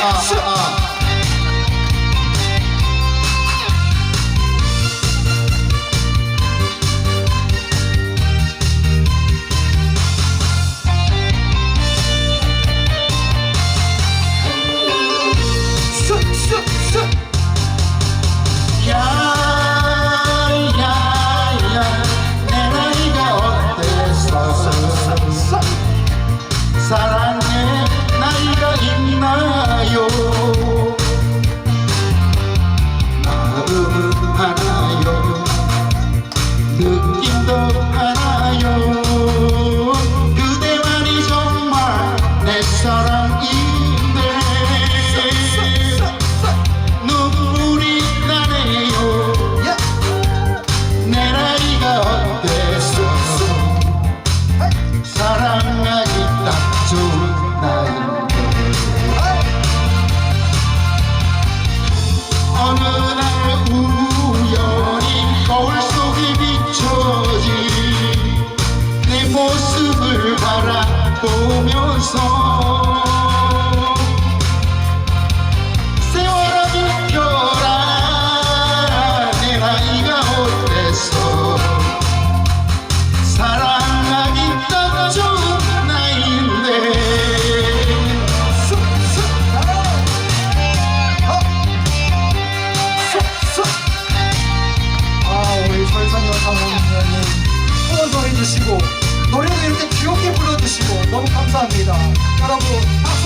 啊啊啊。quinto 바라보면서 세월아 비켜라 내 나이가 어때서? 사랑하기 딱 좋은 나인데. 어, 어. 아 우리 설상여사 모님은 후원도 해주시고 감사합니다. 여러분.